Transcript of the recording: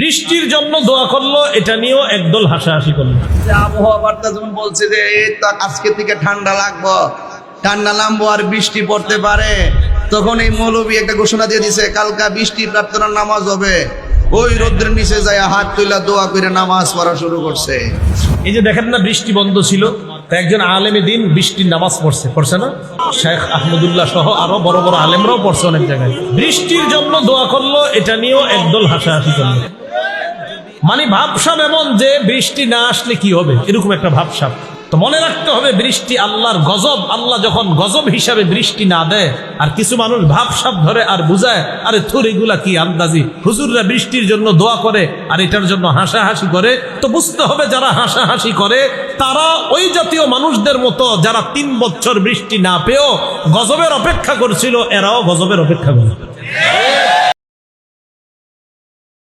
বৃষ্টির জন্য দোয়া করল এটা নিয়েও একদল হাসাহাসি করল। আবহাওয়া বার্তা যখন বলছে যে আজকে থেকে ঠান্ডা লাগবো। ঠান্ডা নামবো আর বৃষ্টি পড়তে পারে। তখন এই মৌলবী একটা ঘোষণা দিয়ে দিছে কালকা বৃষ্টি প্রার্থনার নামাজ হবে। ওই রোদ্রের নিচে যায় হাত তুইলা দোয়া করে নামাজ পড়া শুরু করছে। এই যে দেখেন না বৃষ্টি বন্ধ ছিল। একজন আলেমে দিন বৃষ্টির নামাজ পড়ছে। পড়ছে না? শেখ আহমদুল্লাহ সহ আরও বড় বড় আলেমরাও পড়ছে অনেক জায়গায়। বৃষ্টির জন্য দোয়া করল এটা নিয়েও একদল হাসাহাসি করল। মানে ভাবসাব এমন যে বৃষ্টি না আসলে কি হবে? এরকম একটা ভাবসাব। তো মনে রাখতে হবে, বৃষ্টি আল্লাহর গজব। আল্লাহ যখন গজব হিসাবে বৃষ্টি না দেয়, আর কিছু মানুষ ভাবসাব ধরে আর বুঝায়, আরে থুর এগুলা কি আন্দাজি? হুজুররা বৃষ্টির জন্য দোয়া করে, আর এটার জন্য হাসাহাসি করে। তো বুঝতে হবে, যারা হাসাহাসি করে, তারা ওই জাতীয় মানুষদের মতো, যারা তিন বছর বৃষ্টি না পেয়েও গজবের অপেক্ষা করছিল, এরাও গজবের অপেক্ষা করে